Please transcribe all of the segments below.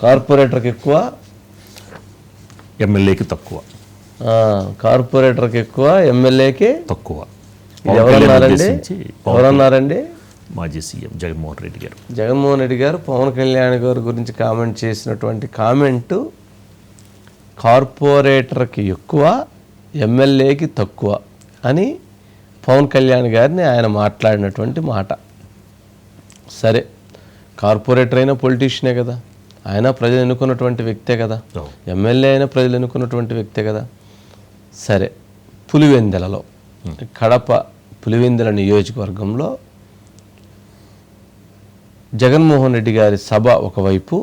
కార్పొరేటర్కి ఎక్కువ? ఎమ్మెల్యేకి తక్కువ. కార్పొరేటర్కి ఎక్కువ ఎమ్మెల్యేకి? తక్కువ. ఎవరన్నారండి? మాజీ సీఎం జగన్మోహన్ రెడ్డి గారు. జగన్మోహన్ రెడ్డి గారు పవన్ కళ్యాణ్ గారి గురించి కామెంట్ చేసినటువంటి కామెంటు కార్పొరేటర్కి ఎక్కువ ఎమ్మెల్యేకి తక్కువ అని పవన్ కళ్యాణ్ గారిని ఆయన మాట్లాడినటువంటి మాట. సరే కార్పొరేటర్ అయినా పొలిటీషియనే కదా. ఆయన ప్రజలు ఎన్నుకున్నటువంటి వ్యక్తే కదా. ఎమ్మెల్యే అయినా ప్రజలు ఎన్నుకున్నటువంటి వ్యక్తే కదా. సరే పులివెందెలలో కడప పులివెందెల నియోజకవర్గంలో జగన్మోహన్ రెడ్డి గారి సభ ఒకవైపు.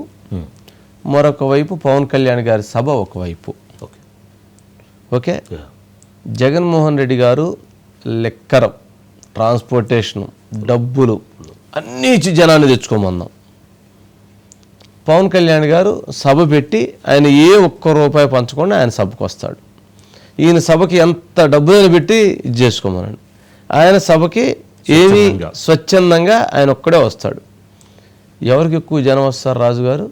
మరొక వైపు పవన్ కళ్యాణ్ గారి సభ ఒకవైపు. ఓకే. ఓకే? జగన్మోహన్ రెడ్డి గారు లెక్కరం ట్రాన్స్పోర్టేషన్ డబ్బులు అన్నీ ఇచ్చి జనాన్ని తెచ్చుకోమన్నాం. పవన్ కళ్యాణ్ గారు సభ పెట్టి ఆయన ఏ ఒక్క రూపాయి పంచకుండా ఆయన సభకు వస్తాడు. ఈయన సభకి ఎంత డబ్బులు పెట్టి ఇది చేసుకోమనండి. ఆయన సభకి ఏమీ స్వచ్ఛందంగా. ఆయన ఒక్కడే వస్తాడు. ఎవరికి ఎక్కువ జనం వస్తారు రాజుగారు?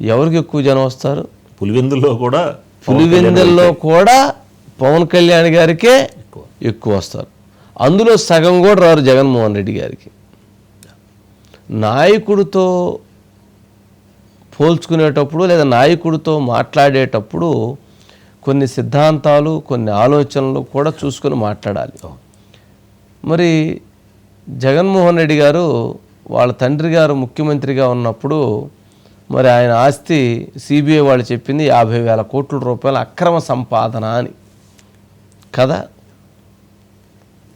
ఎవరికి ఎక్కువ జనం వస్తారు? పులివెందుల్లో కూడా పులివెందుల్లో కూడా పవన్ కళ్యాణ్ గారికే ఎక్కువ. ఎక్కువ వస్తారు. అందులో సగం కూడా రారు జగన్మోహన్ రెడ్డి గారికి. నాయకుడితో పోల్చుకునేటప్పుడు లేదా నాయకుడితో మాట్లాడేటప్పుడు కొన్ని సిద్ధాంతాలు కొన్ని ఆలోచనలు కూడా చూసుకొని మాట్లాడాలి. మరి జగన్మోహన్ రెడ్డి గారు వాళ్ళ తండ్రి గారు ముఖ్యమంత్రిగా ఉన్నప్పుడు మరి ఆయన ఆస్తి సిబిఐ వాళ్ళు చెప్పింది యాభై వేల కోట్ల రూపాయల అక్రమ సంపాదన అని. కదా?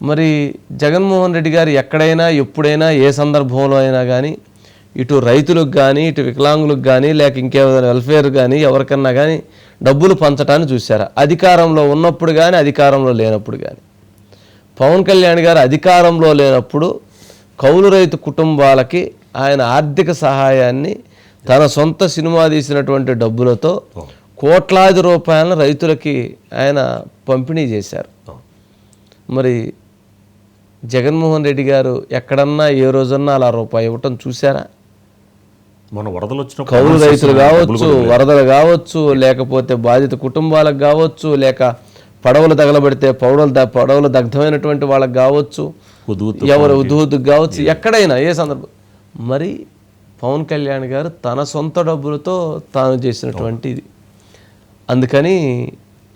మరి జగన్మోహన్ రెడ్డి గారు ఎక్కడైనా ఎప్పుడైనా ఏ సందర్భంలో అయినా కానీ ఇటు రైతులకు కానీ ఇటు వికలాంగులకు కానీ లేక ఇంకేమైనా వెల్ఫేర్ కానీ ఎవరికన్నా కానీ డబ్బులు పంచటాన్ని చూశారా? అధికారంలో ఉన్నప్పుడు కానీ అధికారంలో లేనప్పుడు కానీ పవన్ కళ్యాణ్ గారు అధికారంలో లేనప్పుడు కౌలు రైతు కుటుంబాలకి ఆయన ఆర్థిక సహాయాన్ని తన సొంత సినిమా తీసినటువంటి డబ్బులతో కోట్లాది రూపాయలను రైతులకి ఆయన పంపిణీ చేశారు. మరి జగన్మోహన్ రెడ్డి గారు ఎక్కడన్నా ఏ రోజన్నా అలా రూపాయి ఇవ్వటం చూసారా మన వరదలు వచ్చినప్పుడు కౌలు రైతులు కావచ్చు వరదలు కావచ్చు లేకపోతే బాధిత కుటుంబాలకు కావచ్చు లేక పడవలు తగలబడితే పడవలు పడవలు దగ్ధమైనటువంటి వాళ్ళకి కావచ్చు ఎవరు ఉద్యోగులకు కావచ్చు ఎక్కడైనా ఏ సందర్భం మరి పవన్ కళ్యాణ్ గారు తన సొంత డబ్బులతో తాను చేసినటువంటి ఇది అందుకని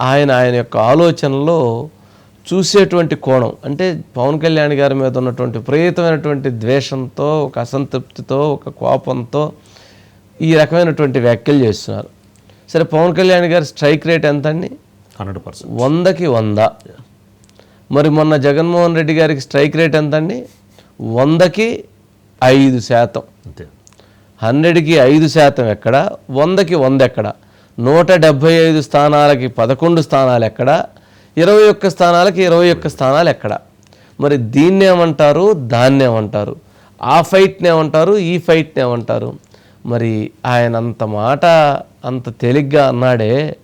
ఆయన ఆయన యొక్క ఆలోచనలో చూసేటువంటి కోణం. అంటే పవన్ కళ్యాణ్ గారి మీద ఉన్నటువంటి విపరీతమైనటువంటి ద్వేషంతో ఒక అసంతృప్తితో ఒక కోపంతో ఈ రకమైనటువంటి వ్యాఖ్యలు చేస్తున్నారు. సరే పవన్ కళ్యాణ్ గారి స్ట్రైక్ రేట్ ఎంత అండి హండ్రెడ్ పర్సెంట్. వందకి వంద. మరి మొన్న జగన్మోహన్ రెడ్డి గారికి స్ట్రైక్ రేట్ ఎంత అండి వందకి ఐదు శాతం. అంతే. హండ్రెడ్కి ఐదు శాతం ఎక్కడ? వందకి వంద ఎక్కడ? నూట డెబ్భై ఐదు స్థానాలకి పదకొండు స్థానాలు ఎక్కడ? ఇరవై ఒక్క స్థానాలకి ఇరవై ఒక్క స్థానాలు ఎక్కడ? మరి దీన్ని ఏమంటారు? దాన్ని ఏమంటారు? ఆ ఫైట్ని ఏమంటారు? ఈ ఫైట్ని ఏమంటారు? మరి ఆయన అంత మాట అంత తేలిగ్గా అన్నాడే.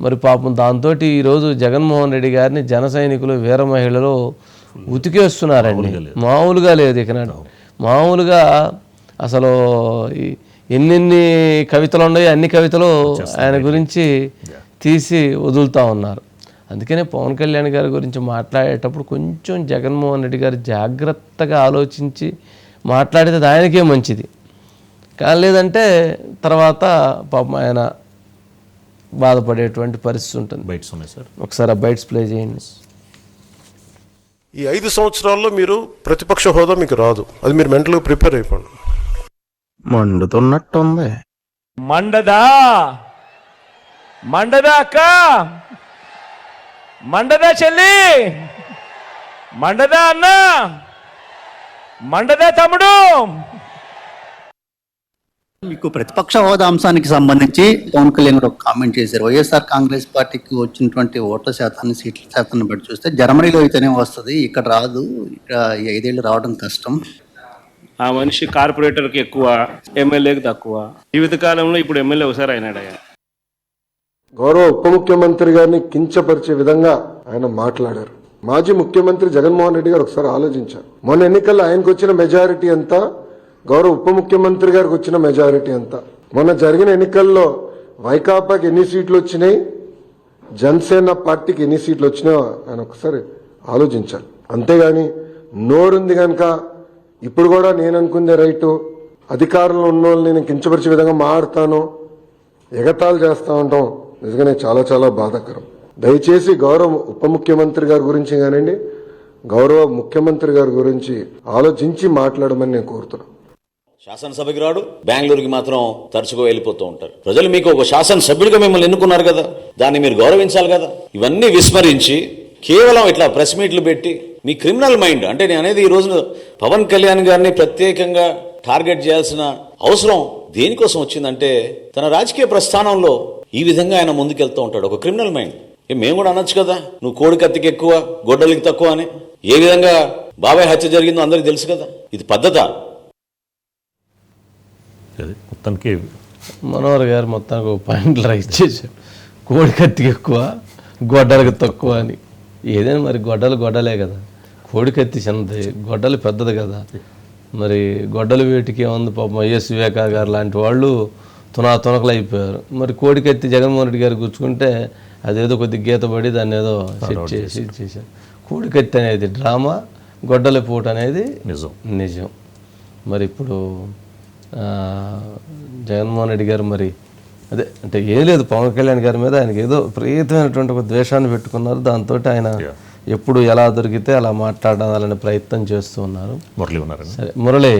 మరి పాపం దాంతో ఈరోజు జగన్మోహన్ రెడ్డి గారిని జన సైనికులు వీర మహిళలు ఉతికేస్తున్నారండి మామూలుగా లేదు. ఇక. మామూలుగా అసలు ఎన్నెన్ని కవితలు ఉన్నాయో అన్ని కవితలు ఆయన గురించి తీసి వదులుతూ ఉన్నారు. అందుకనే పవన్ కళ్యాణ్ గారి గురించి మాట్లాడేటప్పుడు కొంచెం జగన్మోహన్ రెడ్డి గారు జాగ్రత్తగా ఆలోచించి మాట్లాడితే ఆయనకే మంచిది. కానీ లేదంటే తర్వాత పాపం ఆయన బాధపడేటువంటి పరిస్థితి ఉంటుంది. బయట్స్ ఉన్నాయి సార్. ఒకసారి ఆ బైట్స్ ప్లే చేయండి. ఈ ఐదు సంవత్సరాల్లో మీరు ప్రతిపక్ష హోదా మీకు రాదు. అది మీరు మెంటల్గా ప్రిపేర్ అయిపోండి. మండుతున్నట్టుంది. మండదా? మండదా అక్క? మండదా చెల్లి? మండదా అన్న? మండదా తమ్ముడు? మీకు ప్రతిపక్ష హోదా అంశానికి సంబంధించి పవన్ కళ్యాణ్ గారు ఒక కామెంట్ చేశారు. వైఎస్ఆర్ కాంగ్రెస్ పార్టీకి వచ్చినటువంటి ఓట్ల శాతాన్ని సీట్ల శాతాన్ని బట్టి చూస్తే జర్మనీలో అయితేనే వస్తుంది ఇక్కడ రాదు ఇక్కడ ఈ ఐదేళ్ళు రావడం కష్టం. ఆ మనిషి కార్పొరేటర్కి ఎక్కువ ఎమ్మెల్యేకి తక్కువ. జీవితకాలంలో ఇప్పుడు ఎమ్మెల్యే ఒకసారి అయినాడయ్యా. గౌరవ ఉప ముఖ్యమంత్రి గారిని కించపరిచే విధంగా ఆయన మాట్లాడారు. మాజీ ముఖ్యమంత్రి జగన్మోహన్ రెడ్డి గారు ఒకసారి ఆలోచించారు. మొన్న ఎన్నికల్లో ఆయనకు వచ్చిన మెజారిటీ ఎంత? గౌరవ ఉప ముఖ్యమంత్రి గారికి వచ్చిన మెజారిటీ ఎంత? మొన్న జరిగిన ఎన్నికల్లో వైకాపాకి ఎన్ని సీట్లు వచ్చినాయి? జనసేన పార్టీకి ఎన్ని సీట్లు వచ్చినాయో ఆయన ఒకసారి ఆలోచించాలి. అంతేగాని నోరుంది కనుక ఇప్పుడు కూడా నేను అనుకుందే రైటు. అధికారంలో ఉన్న వాళ్ళని నేను కించపరిచే విధంగా మాడతాను ఎగతాళి చేస్తా ఉంటాం. నిజంగానే చాలా చాలా బాధాకరం. దయచేసి గౌరవ ఉప ముఖ్యమంత్రి గారి గురించి కానివ్వండి గౌరవ ముఖ్యమంత్రి గారి గురించి ఆలోచించి మాట్లాడమని నేను కోరుతున్నాను. శాసనసభకి రాడు బెంగళూరుకి మాత్రం తరచుగా వెళ్ళిపోతూ ఉంటారు. ప్రజలు మీకు ఒక శాసనసభ్యుడిగా మిమ్మల్ని ఎన్నుకున్నారు కదా దాన్ని మీరు గౌరవించాలి కదా? ఇవన్నీ విస్మరించి కేవలం ఇట్లా ప్రెస్ మీట్లు పెట్టి మీ క్రిమినల్ మైండ్ అంటే నేను అనేది ఈ రోజున పవన్ కళ్యాణ్ గారిని ప్రత్యేకంగా టార్గెట్ చేయాల్సిన అవసరం దేనికోసం వచ్చిందంటే తన రాజకీయ ప్రస్థానంలో ఈ విధంగా ఆయన ముందుకెళ్తూ ఉంటాడు. ఒక క్రిమినల్ మైండ్ ఏ మేము కూడా అనొచ్చు కదా. నువ్వు కోడి కత్తికి ఎక్కువ గొడ్డలికి తక్కువ అని. ఏ విధంగా బాబాయ్ హత్య జరిగిందో అందరికీ తెలుసు కదా. ఇది పద్ధత. అది మొత్తానికి మనోహర్ గారు మొత్తానికి ఒక పాయింట్లు రైట్ చేశారు కోడి కత్తికి ఎక్కువ గొడ్డలకు తక్కువ అని. ఏదైనా మరి గొడ్డలు గొడ్డలే కదా. కోడి కత్తి చిన్నది గొడ్డలు పెద్దది కదా. మరి గొడ్డలు వేటికి ఏముంది పాపం వైఎస్ వివేకా గారు లాంటి వాళ్ళు తునా తునకలు అయిపోయారు మరి కోడి కత్తి జగన్మోహన్ రెడ్డి గారు గుచ్చుకుంటే అదేదో కొద్ది గీత పడి దాన్ని ఏదో సెట్ చేసి చేశారు. కోడి కత్తి అనేది డ్రామా గొడ్డలి పూట అనేది నిజం. నిజం. మరి ఇప్పుడు జగన్మోహన్ రెడ్డి గారు మరి అదే అంటే ఏం లేదు పవన్ కళ్యాణ్ గారి మీద ఆయనకి ఏదో విపరీతమైనటువంటి ఒక ద్వేషాన్ని పెట్టుకున్నారు. దాంతో ఆయన ఎప్పుడు ఎలా దొరికితే అలా మాట్లాడాలనే ప్రయత్నం చేస్తూ ఉన్నారు. మురళి ఉన్నారండి. సరే మురళి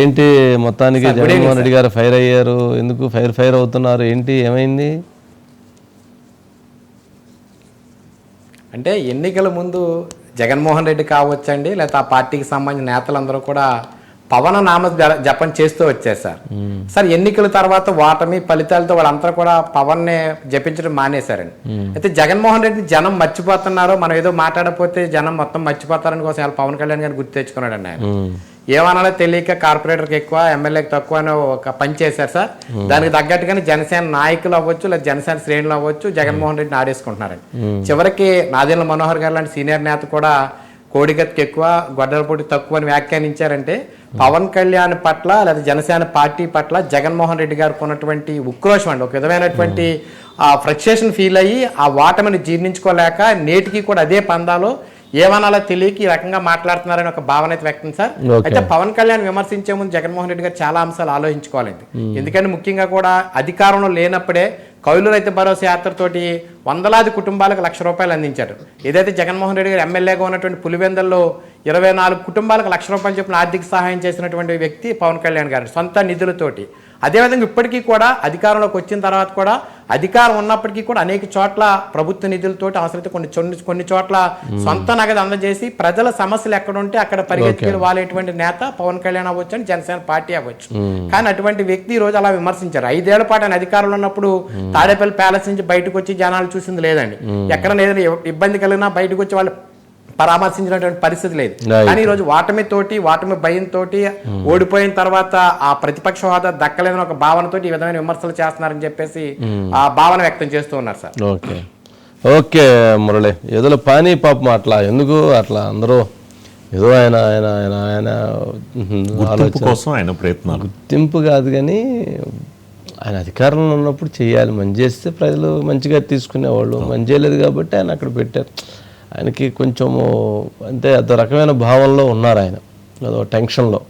ఏంటి మొత్తానికి జగన్మోహన్ రెడ్డి గారు ఫైర్ అయ్యారు? ఎందుకు ఫైర్ ఫైర్ అవుతున్నారు? ఏంటి? ఏమైంది? అంటే ఎన్నికల ముందు జగన్మోహన్ రెడ్డి కావచ్చండి లేకపోతే ఆ పార్టీకి సంబంధించిన నేతలందరూ కూడా పవన నామ జపం చేస్తూ వచ్చారు సార్. సార్ ఎన్నికల తర్వాత వాటమి ఫలితాలతో వాళ్ళంతా కూడా పవన్ నే జపించడం మానేశారండి. అయితే జగన్మోహన్ రెడ్డిని జనం మర్చిపోతున్నారు మనం ఏదో మాట్లాడకపోతే జనం మొత్తం మర్చిపోతారని కోసం వాళ్ళు పవన్ కళ్యాణ్ గారిని గుర్తు తెచ్చుకున్నాడండి ఆయన. ఏమనాలో తెలియక కార్పొరేటర్కి ఎక్కువ ఎమ్మెల్యేకి తక్కువ అని ఒక పని చేశారు సార్. దానికి తగ్గట్టుగానే జనసేన నాయకులు అవ్వచ్చు లేదా జనసేన శ్రేణులు అవ్వచ్చు జగన్మోహన్ రెడ్డిని ఆడేసుకుంటున్నారండి. చివరికి నాదేళ్ళ మనోహర్ గారు లాంటి సీనియర్ నేత కూడా కోడిగత్తికి ఎక్కువ గొడ్డలపూడి తక్కువ అని వ్యాఖ్యానించారంటే పవన్ కళ్యాణ్ పట్ల లేదా జనసేన పార్టీ పట్ల జగన్మోహన్ రెడ్డి గారికి ఉన్నటువంటి ఉక్రోషం అండి. ఒక విధమైనటువంటి ఆ ఫ్రస్ట్రేషన్ ఫీల్ అయ్యి ఆ వాటమిని జీర్ణించుకోలేక నేటికి కూడా అదే పందాలో ఏమనాలో తెలియక ఈ రకంగా మాట్లాడుతున్నారని ఒక భావన అయితే వ్యక్తం సార్. అయితే పవన్ కళ్యాణ్ విమర్శించే ముందు జగన్మోహన్ రెడ్డి గారు చాలా అంశాలు ఆలోచించుకోవాలండి. ఎందుకంటే ముఖ్యంగా కూడా అధికారంలో లేనప్పుడే కౌలు రైతు భరోసా యాత్రతోటి వందలాది కుటుంబాలకు లక్ష రూపాయలు అందించారు. ఏదైతే జగన్మోహన్ రెడ్డి గారు ఎమ్మెల్యేగా ఉన్నటువంటి పులివెందల్లో ఇరవై నాలుగు కుటుంబాలకు లక్ష రూపాయలు చెప్పిన ఆర్థిక సహాయం చేసినటువంటి వ్యక్తి పవన్ కళ్యాణ్ గారు సొంత నిధులతోటి. అదేవిధంగా ఇప్పటికీ కూడా అధికారంలోకి వచ్చిన తర్వాత కూడా అధికారం ఉన్నప్పటికీ కూడా అనేక చోట్ల ప్రభుత్వ నిధులతోటి అవసరమైతే కొన్ని కొన్ని చోట్ల సొంత నగదు అందజేసి ప్రజల సమస్యలు ఎక్కడ ఉంటే అక్కడ పరిగెత్తుకెళ్ళి వాలేటువంటి నేత పవన్ కళ్యాణ్ అవ్వచ్చు అని జనసేన పార్టీ అవ్వచ్చు. కానీ అటువంటి వ్యక్తి ఈ రోజు అలా విమర్శించారు. ఐదేళ్ళ పాటు ఆయన అధికారంలో ఉన్నప్పుడు తాడేపల్లి ప్యాలెస్ నుంచి బయటకు వచ్చి జనాలు చూసింది లేదండి. ఎక్కడ ఏదైనా ఇబ్బంది కలిగినా బయటకు వచ్చి వాళ్ళు పరామర్శించినటువంటి పరిస్థితి లేదు. కానీ ఈ రోజు వాటమి తోటి వాటమి భయం తోటి ఓడిపోయిన తర్వాత ఆ ప్రతిపక్ష హోదా దక్కలేదని ఒక భావనతోటి ఈ విధమైన విమర్శలు చేస్తున్నారని చెప్పేసి ఆ భావన వ్యక్తం చేస్తూ ఉన్నారు సార్. ఓకే. ఓకే మురళి. ఏదో పానీ పాపం అట్లా. ఎందుకు అట్లా? అందరూ ఏదో ఆయన ఆయన ఆయన ఆయన గుర్తింపు కోసం ఆయన ప్రయత్నాలు. గుర్తింపు కాదు కానీ ఆయన అధికారంలో ఉన్నప్పుడు చేయాలి. మంచి చేస్తే ప్రజలు మంచిగా తీసుకునేవాళ్ళు. మంచి చేయలేదు కాబట్టి ఆయన అక్కడ పెట్టారు. ఆయనకి కొంచెము అంటే అదో రకమైన భావంలో ఉన్నారు ఆయన. అదో టెన్షన్లో.